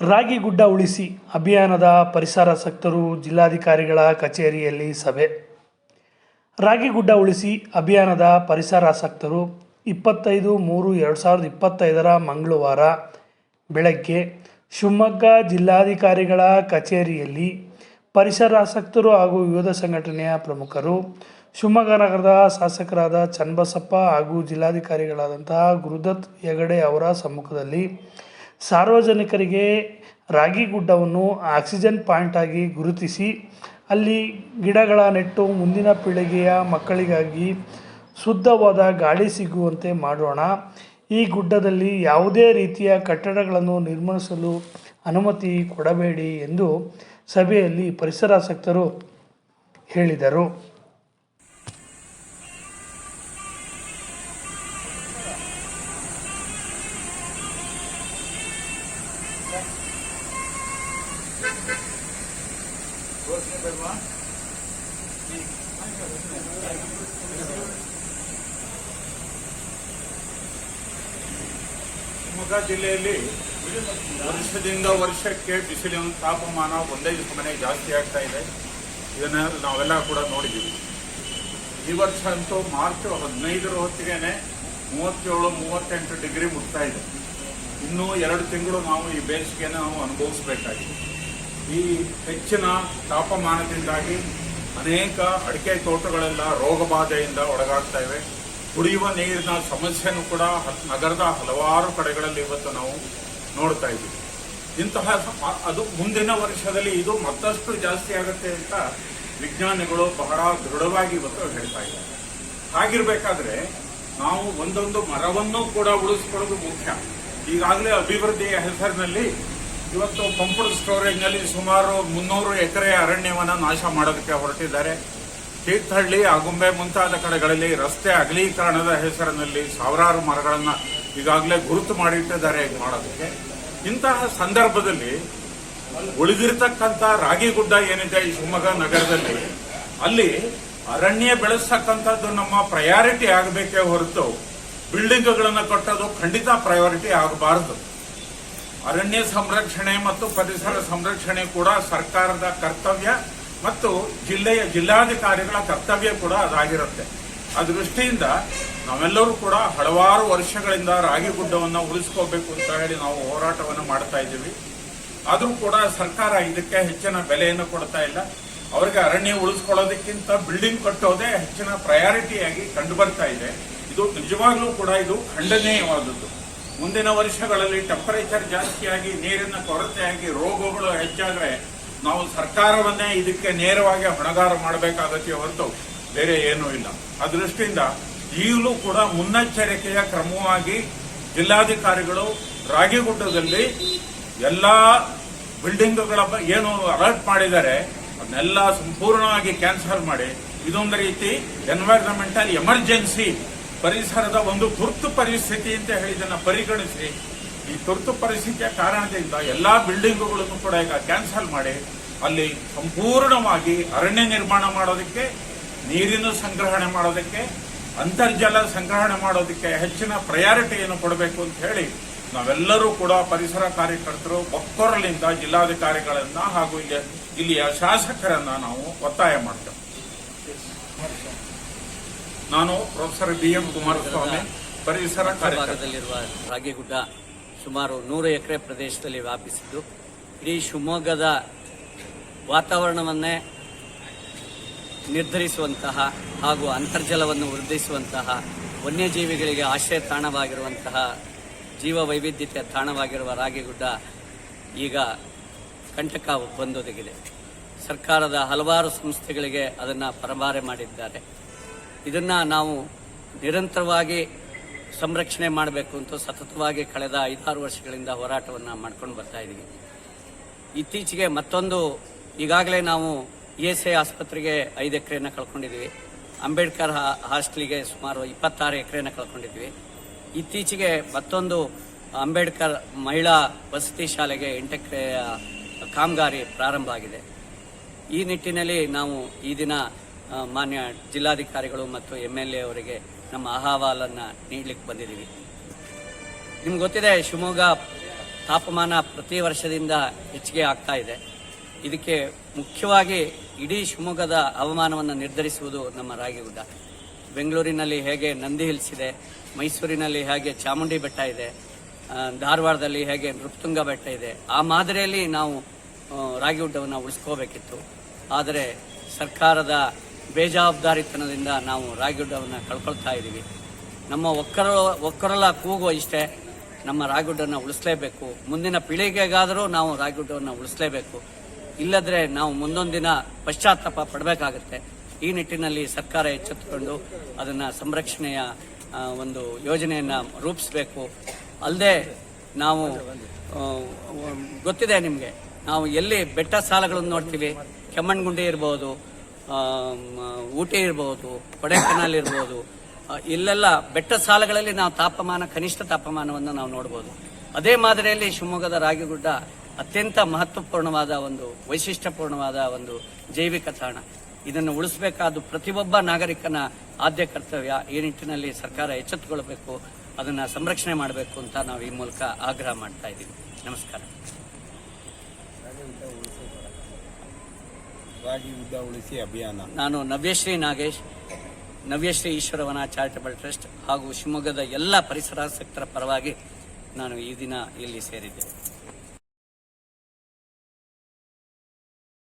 ರಾಗಿಗುಡ್ಡ ಉಳಿಸಿ ಅಭಿಯಾನದ ಪರಿಸರಾಸಕ್ತರು ಜಿಲ್ಲಾಧಿಕಾರಿಗಳ ಕಚೇರಿಯಲ್ಲಿ ಸಭೆ. ರಾಗಿಗುಡ್ಡ ಉಳಿಸಿ ಅಭಿಯಾನದ ಪರಿಸರಾಸಕ್ತರು ಇಪ್ಪತ್ತೈದು ಮೂರು ಎರಡು ಸಾವಿರದ ಇಪ್ಪತ್ತೈದರ ಮಂಗಳವಾರ ಬೆಳಗ್ಗೆ ಶಿವಮೊಗ್ಗ ಜಿಲ್ಲಾಧಿಕಾರಿಗಳ ಕಚೇರಿಯಲ್ಲಿ ಪರಿಸರಾಸಕ್ತರು ಹಾಗೂ ವಿವಿಧ ಸಂಘಟನೆಯ ಪ್ರಮುಖರು, ಶಿವಮೊಗ್ಗ ನಗರದ ಶಾಸಕರಾದ ಚನ್ನಬಸಪ್ಪ ಹಾಗೂ ಜಿಲ್ಲಾಧಿಕಾರಿಗಳಾದಂತಹ ಗುರುದತ್ ಹೆಗಡೆ ಅವರ ಸಮ್ಮುಖದಲ್ಲಿ ಸಾರ್ವಜನಿಕರಿಗೆ ರಾಗಿ ಗುಡ್ಡವನ್ನು ಆಕ್ಸಿಜನ್ ಪಾಯಿಂಟ್ ಆಗಿ ಗುರುತಿಸಿ, ಅಲ್ಲಿ ಗಿಡಗಳ ನೆಟ್ಟು ಮುಂದಿನ ಪೀಳಿಗೆಯ ಮಕ್ಕಳಿಗಾಗಿ ಶುದ್ಧವಾದ ಗಾಳಿ ಸಿಗುವಂತೆ ಮಾಡೋಣ. ಈ ಗುಡ್ಡದಲ್ಲಿ ಯಾವುದೇ ರೀತಿಯ ಕಟ್ಟಡಗಳನ್ನು ನಿರ್ಮಿಸಲು ಅನುಮತಿ ಕೊಡಬೇಡಿ ಎಂದು ಸಭೆಯಲ್ಲಿ ಪರಿಸರಾಸಕ್ತರು ಹೇಳಿದರು. ಶಿವಮೊಗ್ಗ ಜಿಲ್ಲೆಯಲ್ಲಿ ವರ್ಷದಿಂದ ವರ್ಷಕ್ಕೆ ಬಿಸಿಲಿನ ತಾಪಮಾನ ಒಂದೇ ಸಮನೆ ಜಾಸ್ತಿ ಆಗ್ತಾ ಇದೆ. ಇದನ್ನ ನಾವೆಲ್ಲ ಕೂಡ ನೋಡಿದ್ದೀವಿ. ಈ ವರ್ಷ ಅಂತೂ ಮಾರ್ಚ್ ಹದಿನೈದರ ಹೊತ್ತಿಗೆನೆ ಮೂವತ್ತೇಳು, ಮೂವತ್ತೆಂಟು ಡಿಗ್ರಿ ಮುಟ್ತಾ ಇದೆ. ಇನ್ನೂ ಎರಡು ತಿಂಗಳು ನಾವು ಈ ಬೇಸಿಗೆನ ನಾವು ಅನುಭವಿಸಬೇಕಾಗಿದೆ. ಈ ಹೆಚ್ಚಿನ ತಾಪಮಾನದಿಂದಾಗಿ ಅನೇಕ ಅಡಿಕೆ ತೋಟಗಳೆಲ್ಲ ರೋಗಬಾಧೆಯಿಂದ ಒಳಗಾಗ್ತಾ ಇವೆ. ಕುಡಿಯುವ ನೀರಿನ ಸಮಸ್ಯೆಯನ್ನು ಕೂಡ ನಗರದ ಹಲವಾರು ಕಡೆಗಳಲ್ಲಿ ಇವತ್ತು ನಾವು ನೋಡ್ತಾ ಇದ್ದೀವಿ. ಇಂತಹ ಅದು ಮುಂದಿನ ವರ್ಷದಲ್ಲಿ ಇದು ಮತ್ತಷ್ಟು ಜಾಸ್ತಿ ಆಗುತ್ತೆ ಅಂತ ವಿಜ್ಞಾನಿಗಳು ಬಹಳ ದೃಢವಾಗಿ ಇವತ್ತು ಹೇಳ್ತಾ ಇದ್ದಾರೆ. ಹಾಗಿರ್ಬೇಕಾದ್ರೆ ನಾವು ಒಂದೊಂದು ಮರವನ್ನು ಕೂಡ ಉಳಿಸ್ಕೊಳ್ಳೋದು ಮುಖ್ಯ. ಈಗಾಗಲೇ ಅಭಿವೃದ್ಧಿಯ ಹೆಸರಿನಲ್ಲಿ ಇವತ್ತು ಪಂಪ್ಡ್ ಸ್ಟೋರೇಜ್ನಲ್ಲಿ ಸುಮಾರು ಮುನ್ನೂರು ಎಕರೆ ಅರಣ್ಯವನ್ನು ನಾಶ ಮಾಡೋದಕ್ಕೆ ಹೊರಟಿದ್ದಾರೆ. ತೀರ್ಥಹಳ್ಳಿ ಆಗುಂಬೆ ಮುಂತಾದ ಕಡೆಗಳಲ್ಲಿ ರಸ್ತೆ ಅಗಲೀಕರಣದ ಹೆಸರಿನಲ್ಲಿ ಸಾವಿರಾರು ಮರಗಳನ್ನು ಈಗಾಗಲೇ ಗುರುತು ಮಾಡಿಟ್ಟಿದ್ದಾರೆ ಮಾಡೋದಕ್ಕೆ ಇಂತಹ ಸಂದರ್ಭದಲ್ಲಿ ಉಳಿದಿರ್ತಕ್ಕಂಥ ರಾಗಿಗುಡ್ಡ ಏನಿದೆ ಈ ಶಿವಮೊಗ್ಗ ನಗರದಲ್ಲಿ, ಅಲ್ಲಿ ಅರಣ್ಯ ಬೆಳೆಸ್ತಕ್ಕಂಥದ್ದು ನಮ್ಮ ಪ್ರಯಾರಿಟಿ ಆಗಬೇಕೇ ಹೊರತು ಬಿಲ್ಡಿಂಗ್ಗಳನ್ನು ಕಟ್ಟೋದು ಖಂಡಿತ ಪ್ರಯಾರಿಟಿ ಆಗಬಾರದು. ಅರಣ್ಯ ಸಂರಕ್ಷಣೆ ಮತ್ತು ಪರಿಸರ ಸಂರಕ್ಷಣೆ ಕೂಡ ಸರ್ಕಾರದ ಕರ್ತವ್ಯ. ಮತ್ತು ಜಿಲ್ಲೆಯ ಜಿಲ್ಲಾಧಿಕಾರಿಗಳ ಕರ್ತವ್ಯ ಕೂಡ ಅದಾಗಿರುತ್ತೆ. ಆ ದೃಷ್ಟಿಯಿಂದ ನಾವೆಲ್ಲರೂ ಕೂಡ ಹಲವಾರು ವರ್ಷಗಳಿಂದ ರಾಗಿ ಗುಡ್ಡವನ್ನು ಉಳಿಸ್ಕೋಬೇಕು ಅಂತ ಹೇಳಿ ನಾವು ಹೋರಾಟವನ್ನು ಮಾಡ್ತಾ ಇದ್ದೀವಿ. ಆದರೂ ಕೂಡ ಸರ್ಕಾರ ಇದಕ್ಕೆ ಹೆಚ್ಚಿನ ಬೆಲೆಯನ್ನು ಕೊಡ್ತಾ ಇಲ್ಲ. ಅವರಿಗೆ ಅರಣ್ಯ ಉಳಿಸ್ಕೊಳ್ಳೋದಕ್ಕಿಂತ ಬಿಲ್ಡಿಂಗ್ ಕಟ್ಟೋದೇ ಹೆಚ್ಚಿನ ಪ್ರಯಾರಿಟಿಯಾಗಿ ಕಂಡು ಬರ್ತಾ ಇದೆ. ಇದು ನಿಜವಾಗ್ಲೂ ಕೂಡ ಇದು ಖಂಡನೀಯವಾದದ್ದು. ಮುಂದಿನ ವರ್ಷಗಳಲ್ಲಿ ಟೆಂಪರೇಚರ್ ಜಾಸ್ತಿಯಾಗಿ, ನೀರಿನ ಕೊರತೆಯಾಗಿ, ರೋಗಗಳು ಹೆಚ್ಚಾದ್ರೆ ನಾವು ಸರ್ಕಾರವನ್ನೇ ಇದಕ್ಕೆ ನೇರವಾಗಿ ಹೊಣೆಗಾರ ಮಾಡಬೇಕಾಗತ್ತೆ ಹೊರತು ಬೇರೆ ಏನೂ ಇಲ್ಲ. ಆ ದೃಷ್ಟಿಯಿಂದ ಈಗಲೂ ಕೂಡ ಮುನ್ನೆಚ್ಚರಿಕೆಯ ಕ್ರಮವಾಗಿ ಜಿಲ್ಲಾಧಿಕಾರಿಗಳು ರಾಗಿಗುಡ್ಡದಲ್ಲಿ ಎಲ್ಲಾ ಬಿಲ್ಡಿಂಗ್ಗಳ ಏನು ಅಲರ್ಟ್ ಮಾಡಿದ್ದಾರೆ, ಅದನ್ನೆಲ್ಲ ಸಂಪೂರ್ಣವಾಗಿ ಕ್ಯಾನ್ಸಲ್ ಮಾಡಿ. ಇದೊಂದು ರೀತಿ ಎನ್ವೈರನ್ಮೆಂಟಲ್ ಎಮರ್ಜೆನ್ಸಿ ಪರಿಸರದ ಒಂದು ತುರ್ತು ಪರಿಸ್ಥಿತಿ ಅಂತ ಹೇಳಿದನ್ನ ಪರಿಗಣಿಸಿ. ಈ ತುರ್ತು ಪರಿಸ್ಥಿತಿಯ ಕಾರಣದಿಂದ ಎಲ್ಲಾ ಬಿಲ್ಡಿಂಗ್ಗಳನ್ನು ಕೂಡ ಈಗ ಕ್ಯಾನ್ಸಲ್ ಮಾಡಿ ಅಲ್ಲಿ ಸಂಪೂರ್ಣವಾಗಿ ಅರಣ್ಯ ನಿರ್ಮಾಣ ಮಾಡೋದಕ್ಕೆ, ನೀರಿನ ಸಂಗ್ರಹಣೆ ಮಾಡೋದಕ್ಕೆ, ಅಂತರ್ಜಲ ಸಂಗ್ರಹಣೆ ಮಾಡೋದಕ್ಕೆ ಹೆಚ್ಚಿನ ಪ್ರಯಾರಿಟಿಯನ್ನು ಕೊಡಬೇಕು ಅಂತ ಹೇಳಿ ನಾವೆಲ್ಲರೂ ಕೂಡ ಪರಿಸರ ಕಾರ್ಯಕರ್ತರು ಒಕ್ಕೊರಲಿಂದ ಜಿಲ್ಲಾಧಿಕಾರಿಗಳನ್ನ ಹಾಗೂ ಇಲ್ಲಿ ಇಲ್ಲಿಯ ಶಾಸಕರನ್ನ ನಾವು ಒತ್ತಾಯ ಮಾಡ್ತೇವೆ. ನಾನು ಪ್ರೊಫೆಸರ್ ಬಿ ಎಂ ಕುಮಾರಸ್ವಾಮಿ, ಪರಿಸರ ಕಾರ್ಯಕರ್ತರಲ್ಲಿರುವ ರಾಗಿಗುಡ್ಡ ಸುಮಾರು ನೂರು ಎಕರೆ ಪ್ರದೇಶದಲ್ಲಿ ವ್ಯಾಪಿಸಿದ್ದು. ಇಡೀ ಶಿವಮೊಗ್ಗದ ವಾತಾವರಣವನ್ನೇ ನಿರ್ಧರಿಸುವಂತಹ ಹಾಗೂ ಅಂತರ್ಜಲವನ್ನು ವೃದ್ಧಿಸುವಂತಹ ವನ್ಯಜೀವಿಗಳಿಗೆ ಆಶ್ರಯ ತಾಣವಾಗಿರುವಂತಹ ಜೀವ ವೈವಿಧ್ಯತೆ ತಾಣವಾಗಿರುವ ರಾಗಿಗುಡ್ಡ ಈಗ ಕಂಟಕ ಬಂದೊದಗಿದೆ. ಸರ್ಕಾರದ ಹಲವಾರು ಸಂಸ್ಥೆಗಳಿಗೆ ಅದನ್ನು ಪರಭಾರೆ ಮಾಡಿದ್ದಾರೆ. ಇದನ್ನು ನಾವು ನಿರಂತರವಾಗಿ ಸಂರಕ್ಷಣೆ ಮಾಡಬೇಕು ಅಂತ ಸತತವಾಗಿ ಕಳೆದ ಐದಾರು ವರ್ಷಗಳಿಂದ ಹೋರಾಟವನ್ನು ಮಾಡ್ಕೊಂಡು ಬರ್ತಾ ಇದ್ದೀವಿ ಇತ್ತೀಚೆಗೆ ಮತ್ತೊಂದು ಈಗಾಗಲೇ ನಾವು ಇ ಎಸ್ ಐ ಆಸ್ಪತ್ರೆಗೆ ಐದು ಎಕರೆನ ಕಳ್ಕೊಂಡಿದ್ವಿ. ಅಂಬೇಡ್ಕರ್ ಹಾಸ್ಟೆಲ್ಗೆ ಸುಮಾರು ಇಪ್ಪತ್ತಾರು ಎಕರೆನ ಕಳ್ಕೊಂಡಿದ್ವಿ. ಇತ್ತೀಚೆಗೆ ಮತ್ತೊಂದು ಅಂಬೇಡ್ಕರ್ ಮಹಿಳಾ ವಸತಿ ಶಾಲೆಗೆ ಎಂಟು ಎಕರೆಯ ಕಾಮಗಾರಿ ಪ್ರಾರಂಭ ಆಗಿದೆ. ಈ ನಿಟ್ಟಿನಲ್ಲಿ ನಾವು ಈ ದಿನ ಮಾನ್ಯ ಜಿಲ್ಲಾಧಿಕಾರಿಗಳು ಮತ್ತು ಎಂ ಎಲ್ ಎ ಅವರಿಗೆ ನಮ್ಮ ಅಹವಾಲನ್ನು ನೀಡಲಿಕ್ಕೆ ಬಂದಿದ್ದೀವಿ. ನಿಮ್ಗೆ ಗೊತ್ತಿದೆ, ಶಿವಮೊಗ್ಗ ತಾಪಮಾನ ಪ್ರತಿ ವರ್ಷದಿಂದ ಹೆಚ್ಚಿಗೆ ಆಗ್ತಾ ಇದೆ. ಇದಕ್ಕೆ ಮುಖ್ಯವಾಗಿ ಇಡೀ ಶಿವಮೊಗ್ಗದ ಹವಾಮಾನವನ್ನು ನಿರ್ಧರಿಸುವುದು ನಮ್ಮ ರಾಗಿ ಗುಡ್ಡ ಬೆಂಗಳೂರಿನಲ್ಲಿ ಹೇಗೆ ನಂದಿ ಹಿಲ್ಸ್ ಇದೆ, ಮೈಸೂರಿನಲ್ಲಿ ಹೇಗೆ ಚಾಮುಂಡಿ ಬೆಟ್ಟ ಇದೆ ಧಾರವಾಡದಲ್ಲಿ ಹೇಗೆ ನೃಪತುಂಗ ಬೆಟ್ಟ ಇದೆ, ಆ ಮಾದರಿಯಲ್ಲಿ ನಾವು ರಾಗಿ ಗುಡ್ಡವನ್ನು ಉಳಿಸ್ಕೋಬೇಕಿತ್ತು. ಆದರೆ ಸರ್ಕಾರದ ಬೇಜವಾಬ್ದಾರಿತನದಿಂದ ನಾವು ರಾಗಿಗುಡ್ಡವನ್ನು ಕಳ್ಕೊಳ್ತಾ ಇದ್ದೀವಿ ನಮ್ಮ ಒಕ್ಕರ ಒಕ್ಕರಲ ಕೂಗು ಇಷ್ಟೇ, ನಮ್ಮ ರಾಗಿಗುಡ್ಡನ್ನು ಉಳಿಸಲೇಬೇಕು. ಮುಂದಿನ ಪೀಳಿಗೆಗಾದರೂ ನಾವು ರಾಗಿಗುಡ್ಡವನ್ನು ಉಳಿಸಲೇಬೇಕು. ಇಲ್ಲದ್ರೆ ನಾವು ಮುಂದೊಂದು ದಿನ ಪಶ್ಚಾತ್ತಾಪ ಪಡಬೇಕಾಗುತ್ತೆ. ಈ ನಿಟ್ಟಿನಲ್ಲಿ ಸರ್ಕಾರ ಎಚ್ಚೆತ್ತುಕೊಂಡು ಅದನ್ನು ಸಂರಕ್ಷಣೆಯ ಒಂದು ಯೋಜನೆಯನ್ನು ರೂಪಿಸಬೇಕು. ಅಲ್ಲದೆ ನಾವು ಗೊತ್ತಿದೆ ನಿಮಗೆ. ನಾವು ಎಲ್ಲಿ ಬೆಟ್ಟ ಸಾಲಗಳನ್ನು ನೋಡ್ತೀವಿ ಕೆಮ್ಮಣ್ಗುಂಡಿ ಇರ್ಬೋದು ಊಟಿ ಇರ್ಬೋದು, ಕೊಡೆಕೆನಾಲ್ ಇರ್ಬೋದು ಇಲ್ಲೆಲ್ಲ ಬೆಟ್ಟ ಸಾಲಗಳಲ್ಲಿ ನಾವು ತಾಪಮಾನ, ಕನಿಷ್ಠ ತಾಪಮಾನವನ್ನು ನಾವು ನೋಡ್ಬೋದು. ಅದೇ ಮಾದರಿಯಲ್ಲಿ ಶಿವಮೊಗ್ಗದ ರಾಗಿಗುಡ್ಡ ಅತ್ಯಂತ ಮಹತ್ವಪೂರ್ಣವಾದ ಒಂದು, ವೈಶಿಷ್ಟ್ಯಪೂರ್ಣವಾದ ಒಂದು ಜೈವಿಕ ತಾಣ. ಇದನ್ನು ಉಳಿಸಬೇಕಾದ ಪ್ರತಿಯೊಬ್ಬ ನಾಗರಿಕನ ಆದ್ಯ ಕರ್ತವ್ಯ. ಈ ನಿಟ್ಟಿನಲ್ಲಿ ಸರ್ಕಾರ ಎಚ್ಚೆತ್ತುಕೊಳ್ಬೇಕು ಅದನ್ನು ಸಂರಕ್ಷಣೆ ಮಾಡಬೇಕು ಅಂತ ನಾವು ಈ ಮೂಲಕ ಆಗ್ರಹ ಮಾಡ್ತಾ ಇದ್ದೀವಿ. ನಮಸ್ಕಾರ. ರಾಗಿ ಉದ್ದ ಉಳಿಸಿ ಅಭಿಯಾನ. ನಾನು ನವ್ಯಶ್ರೀ ನಾಗೇಶ್, ನವ್ಯಶ್ರೀ ಈಶ್ವರವನ ಚಾರಿಟಬಲ್ ಟ್ರಸ್ಟ್ ಹಾಗೂ ಶಿವಮೊಗ್ಗದ ಎಲ್ಲ ಪರಿಸರಾಸಕ್ತರ ಪರವಾಗಿ ನಾನು ಈ ದಿನ ಇಲ್ಲಿ ಸೇರಿದ್ದೆ